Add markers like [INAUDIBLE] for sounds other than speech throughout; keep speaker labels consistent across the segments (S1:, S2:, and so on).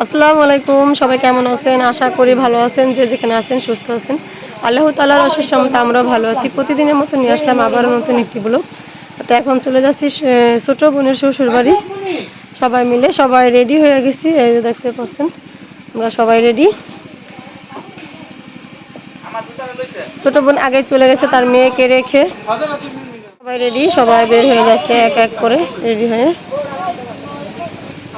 S1: আসসালামু আলাইকুম, সবাই কেমন আছেন? আশা করি ভালো আছেন, যে যেখানে আছেন সুস্থ আছেন। আল্লাহ তালার অশেষ সমতে আমরাও ভালো আছি। প্রতিদিনের মতো নিয়ে আসলাম আবার নতুন একটি ব্লগ। তো এখন চলে যাচ্ছি ছোট বোনের শ্বশুর বাড়ি সবাই মিলে, সবাই রেডি হয়ে গেছি। এই যে দেখতে পাচ্ছেন, আমরা সবাই রেডি ছোট বোন আগে চলে গেছে, তার মেয়েকে রেখে। সবাই রেডি সবাই বের হয়ে যাচ্ছে, এক এক করে রেডি হয়ে।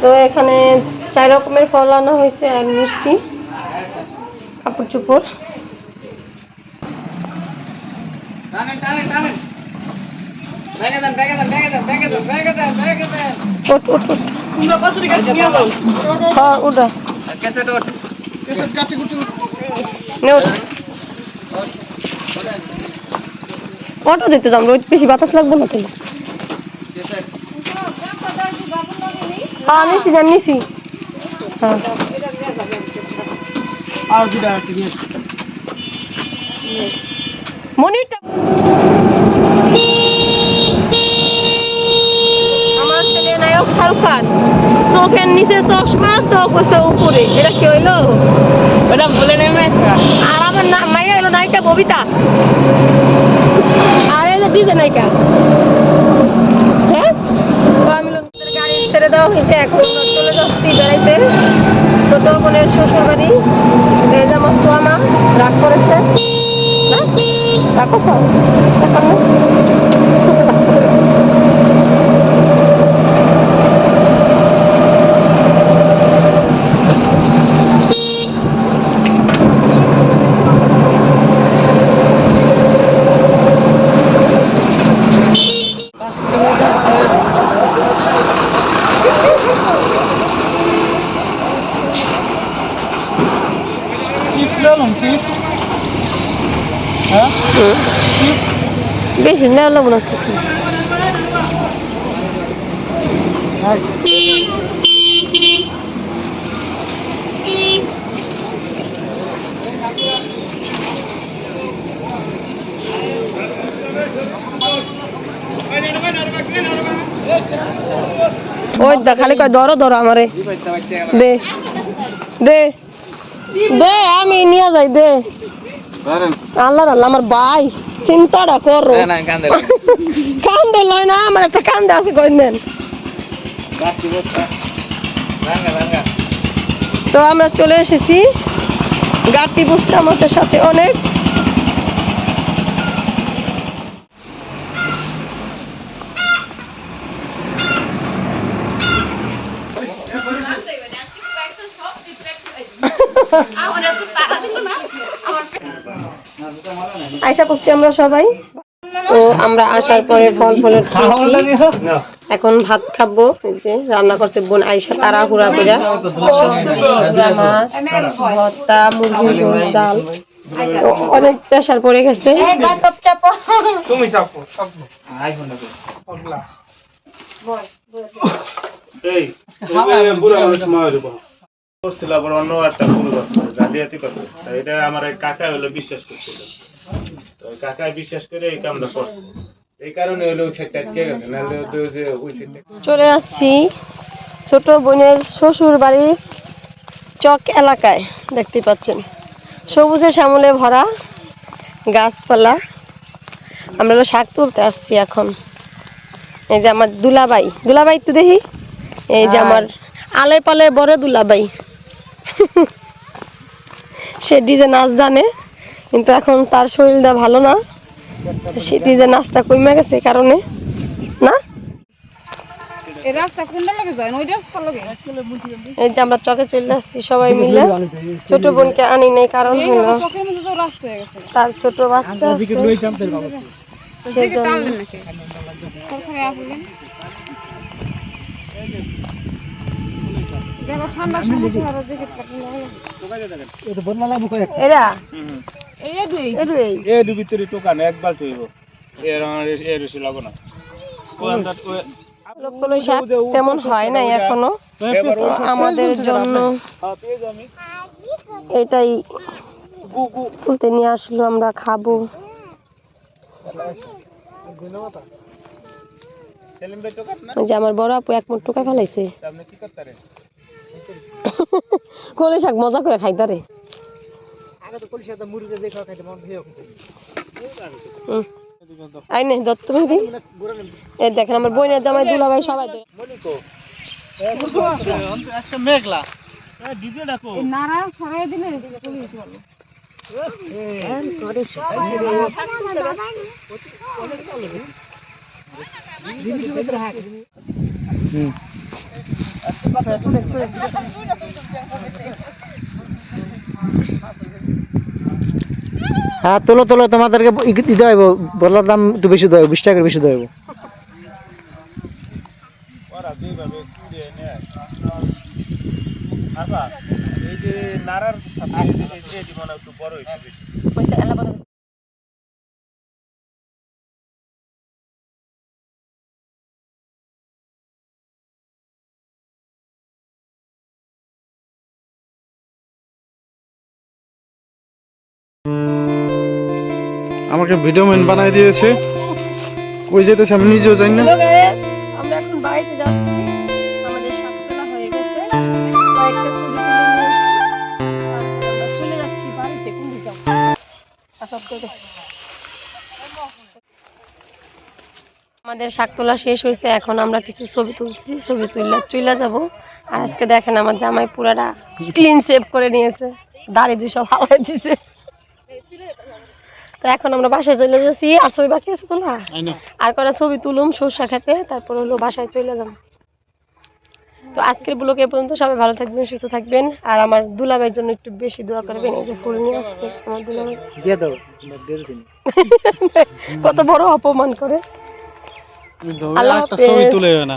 S1: তো এখানে চার রকমের ফল আনা হয়েছে আর মিষ্টি, কাপড় চোপড়। অটো দিতে দাম বেশি বাতাস লাগবে না তাহলে হ্যাঁ নিছি যান নিছি। হ্যাঁ।
S2: আর দুটা আছে
S1: মনিরটা আমার ছেলে নায়ক শাহরুখ খান। চোখের নিচে চশমা চোখ হচ্ছে উপরে। এটা কি হইল?
S2: ওটা বলে নেমে
S1: আর আমার নাম মাইয়া হলো নায়িকা ববিতা। আর এই যে ডিজে নায়িকা হ্যাঁ তো আমি লোকদের গাড়ি ছেড়ে দেওয়া হয়েছে এখন চলে যাচ্ছি বেড়াইতে। ছোট বোনের শ্বশুর বাড়ি এই যে আমার, রাগ করেছে। না রাগ করছ? না?
S2: চিপ লম চিপ হ্যাঁ?
S1: বেশি নেওয়া লাগবো না ওই দা খালি কয় ধরো ধরো আমারে। দে দে। দে আমি নিয়ে যাই দে। আল্লাহ আল্লাহ আমার ভাই চিন্তাটা করো। কান্দে লয় না আমার একটা কান্দে আছে কইনেন তো আমরা চলে এসেছি গাতি বুঝতে আমাদের সাথে অনেক। আয়সা করছি আমরা সবাই। তো আমরা আসার পরে ফল ফলের এখন ভাত খাব যে রান্না করছে বোন আইসা তারা হুড়া করে। মাছ ভর্তা মুরগির ঝোল ডাল। অনেক প্রেশার পড়ে গেছে।
S2: তুমি চাপো চাপো
S3: এই বুড়া মানুষ মারা যাব করছিল আবার অন্য একটা ভুল করছে জালিয়াতি করছে। এটা আমার এক কাকা হলো বিশ্বাস করছিল। তো কাকা বিশ্বাস করে এই কামটা করছে। এই কারণে হলো ওই আটকে গেছে নাহলে তো যে ওই সাইডটা
S1: চলে আসছি ছোট বোনের শ্বশুর বাড়ির চক এলাকায় দেখতে পাচ্ছেন। সবুজে শ্যামলে ভরা গাছপালা। আমরা হলো শাক তুলতে আসছি এখন। এই যে আমার দুলাবাই দুলাবাই তো দেখি। এই যে আমার আলে পালে বড় দুলাবাই। সে ডিজে নাচ জানে কিন্তু এখন তার শরীরটা ভালো না। সে ডিজে নাচটা কমে গেছে এই কারণে। না?
S4: এই রাস্তা কোনটা লাগে যায়? ওই রাস্তা লাগে?
S1: এই যে আমরা চকে চলে আসছি সবাই মিলে। ছোট বোনকে আনি নাই কারণ হলো তার ছোট বাচ্চা তেমন হয় নাই এখনও। আমাদের জন্য এটাই
S3: গু গু।
S1: তুলতে নিয়ে আসলো আমরা খাব। যে আমার বড় আপু এক মুঠ টোকা ফেলাইছে।
S3: আপনি কি করতে
S1: কোলে শাক মজা করে খাইতারে হুম। আই নে দত্ত ভাই এই দেখেন আমার বোনের জামাই দুলা ভাই সবাই
S2: মেঘলা
S4: দিলে
S5: হ্যাঁ তোলো তোলো তোমাদেরকে দিতে হইব। বলার দাম একটু বেশি দেবো বিশ টাকার বেশি দেবো
S3: আচ্ছা এই যে নারার সাথে এই যে এটি মনে হয় একটু বড় হয়েছে
S5: আমাকে ভিডিও ম্যান বানাই দিয়েছে। কই যেতেছে আমি নিজেও জানি না।
S1: আমাদের শাক তোলা গেছে। কয়েকটা ছবি তুলে নিয়েছি চলে যাচ্ছি বাড়িতে কোন দিকে যাব? ওকে, ওকে। আমাদের শাক তোলা শেষ হয়েছে এখন আমরা কিছু ছবি তুলছি ছবি তুললে চলে যাব। আর আজকে দেখেন আমার জামাই পুরাটা ক্লিন সেভ করে নিয়েছে। দাড়ি দুই সব হাওয়াই দিছে। তো এখন আমরা বাসায় চলে যাচ্ছি আর ছবি বাকি আছে তোলা আর কটা ছবি তুলুম সর্ষা খেতে তারপর হলো বাসায় চলে যাব। তো আজকের ব্লগ এ পর্যন্ত সবাই ভালো থাকবেন সুস্থ থাকবেন আর আমার দুলাভাইয়ের জন্য একটু বেশি দোয়া করবেন এই যে ফুল নিয়ে আসছে আমার দুলাভাই।
S5: দিয়ে দাও [LAUGHS]
S1: কত বড় অপমান করে। আল্লাহ।
S2: তুলে না।